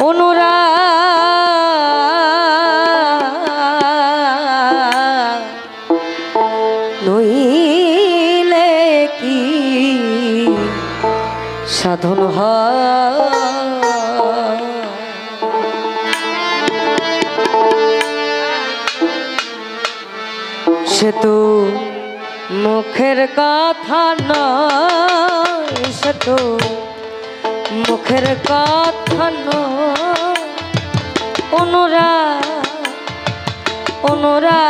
অনুরা নইলে কি সাধন হয়? সে তো মুখের কথা নয় সে তো মুখের কথা অনুরা অনুরা অনুরা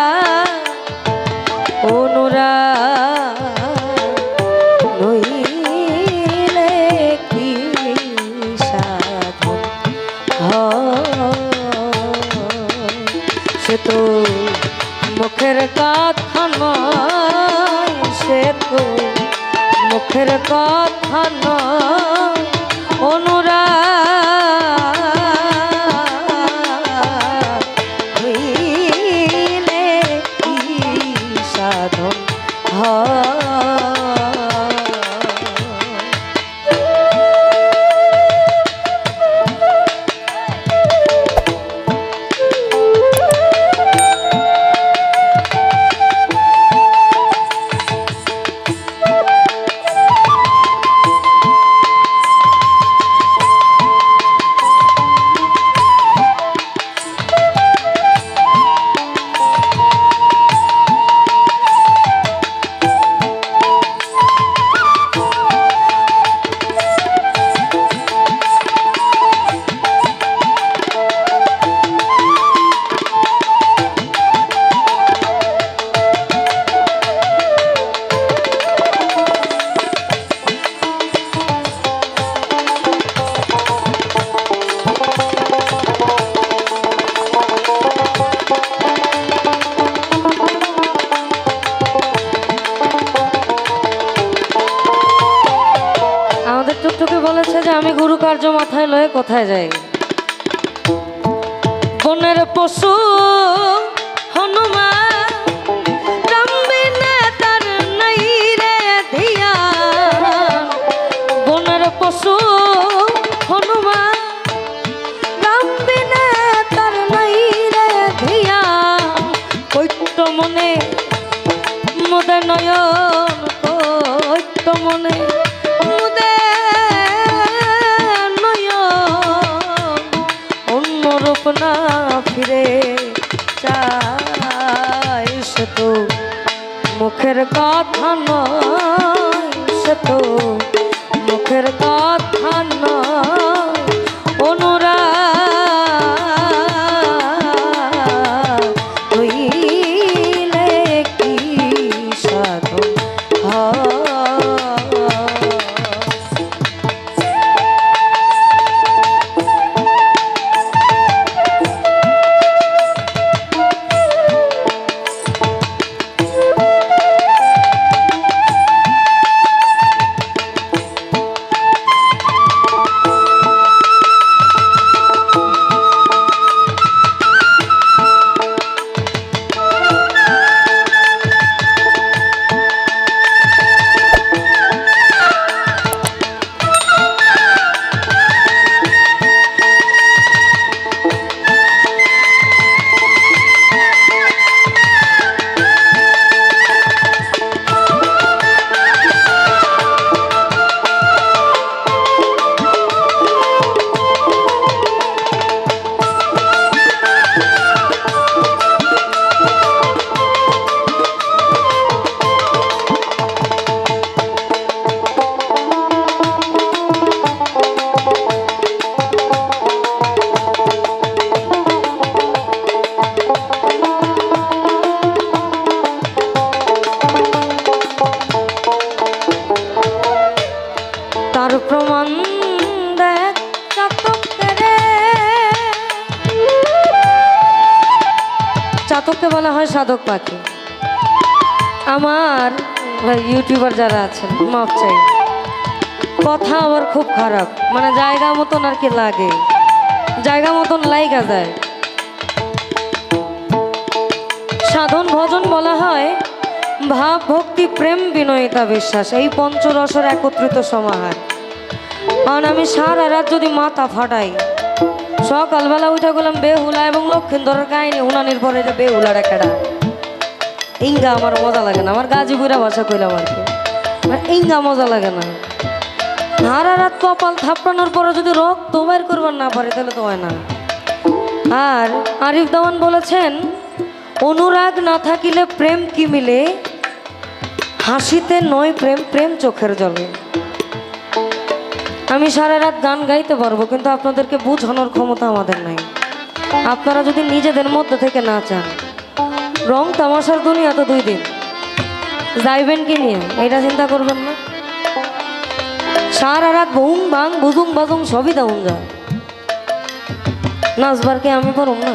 বলেছে যে আমি গুরু কার্য মাথায় লয়ে কোথায় যাই? বনের পশু হনুমান মুখের কথা নয় সে তো মুখের কথা চাতককে বলা হয় সাধক পাখি। আমার ইউটিউবার যারা আছেন মাপ চাই। কথা আমার খুব খারাপ মানে জায়গা মতন আর কি লাগে। জায়গা মতন লাইগা যায়। সাধন ভজন বলা হয়, ভাব, ভক্তি, প্রেম, বিনয়িতা, বিশ্বাস। এই পঞ্চরসের একত্রিত সমাহার। কারণ আমি সারা রাত যদি মাথা ফাটাই সকালবেলা উঠে গেলাম বেহুলা এবং লক্ষিন্দরের কাহিনী, উনানির পরে এটা বেহুলার একটা ইঙ্গা আমার মজা লাগে না, আমার গাজীপুরা ভাষা কইলাম আর কি। ইঙ্গা মজা লাগে না। সারা রাত কপাল থাপড়ানোর পরে যদি রক্ত বের করবার না পারে, তাহলে তো হয় না। আর আরিফ দেওয়ান বলেছেন, অনুরাগ না থাকিলে প্রেম কি মিলে? হাসিতে নয় প্রেম প্রেম চোখের জলে। আমি সারা রাত গান গাইতে পারব, কিন্তু আপনাদেরকে বোঝানোর ক্ষমতা আমাদের নাই। আপনারা যদি নিজেদের মধ্যে থেকে না চান। রং তামাশার দুনিয়া তো দুই দিন। যাইবেন কি নিয়ে? এটা চিন্তা করবেন না। সারা রাত বুং বাং বুজুং বাজুং সবই দাউন যা নাচবার কি আমি পারুম না?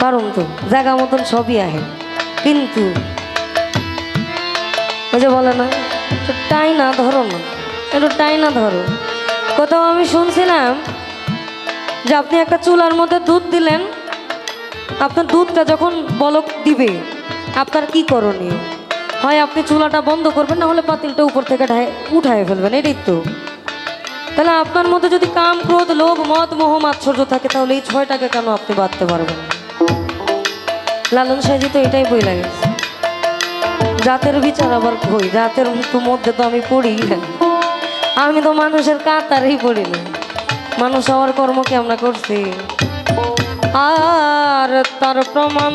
পারুম তো, জায়গা মতন সবই আহে। কিন্তু, ওই যে বলে না, টাই না ধরো না। একটু টাই না ধরো। কোথাও আমি শুনছিলাম যে আপনি একটা চুলার মধ্যে দুধ দিলেন, আপনার দুধটা যখন বলক দিবে, আপনার কি করণীয়? হয় আপনি চুলাটা বন্ধ করবেন না হলে পাতিলটা উপর থেকে উঠায় ফেলবেন, এটাই তো। তাহলে আপনার মধ্যে যদি কাম, ক্রোধ, লোভ, মত, মোহ, মাৎসর্য থাকে, তাহলে এই ছয়টাকে কেন আপনি বাঁধতে পারবেন? লালন সাহেজি তো এটাই বই লাগে জাতের বিচার আবার কই? জাতের মধ্যে তো আমি পড়ি। আমি তো মানুষের কাতারেই পড়ি না। মানুষ আমার কর্ম আমরা করছি? আর তার প্রমাণ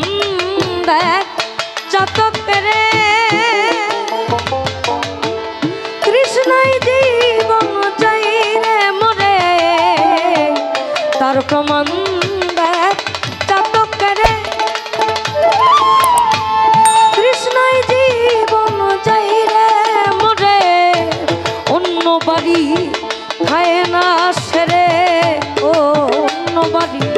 দেখ চাতকেরে কৃষ্ণই জীবন চাই রে মরে। তার প্রমাণ love you.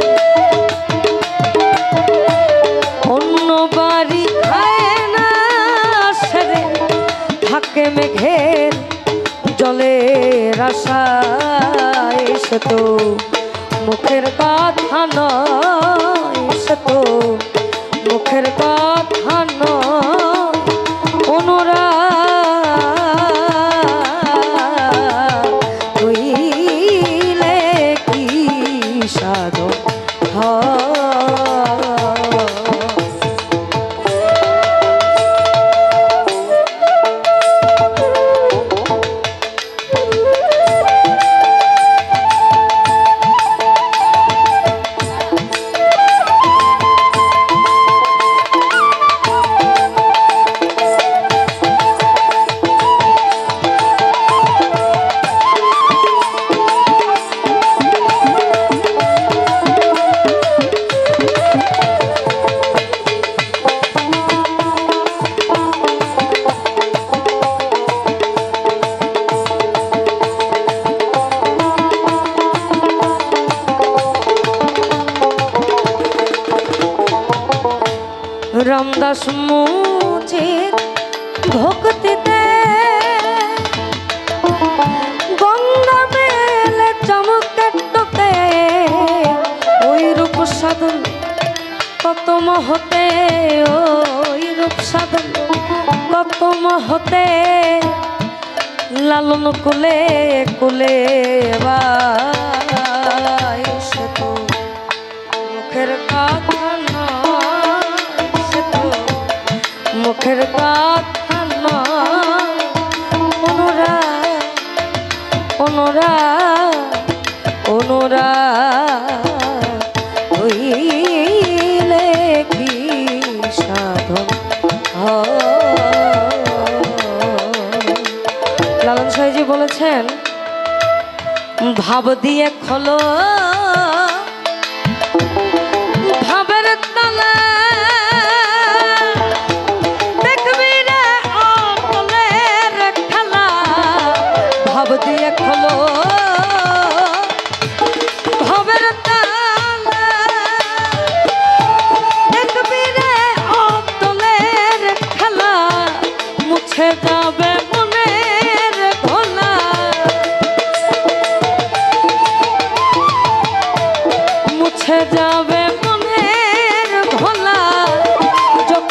রামদাস মুচির ভক্তিতে গঙ্গা মেলে চমকে টোকে, ওই রূপ সাধন কত মহতে, ওই রূপ সাধন কত মহতে। লালন কুলে কুলে তো মুখের কথা বলেছেন ভাব দিয়ে খোলো।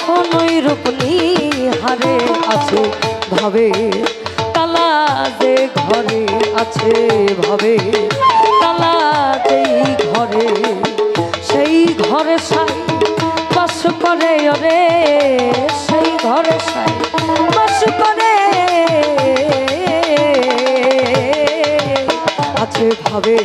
যখন ওই রূপ হারে আছে ভাবে। তালা যে ঘরে আছে ভাবে। তালা যেই ঘরে, সেই ঘরে সাই বাস করে ওরে সেই ঘরে সাই বাস করে। আছে ভাবে।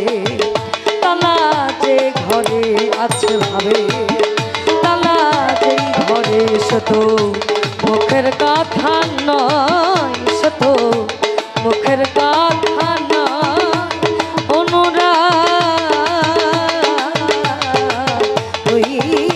ঘরে সে তো মুখের কথা নয় সে তো মুখের কথা নয় অনুরা হইলে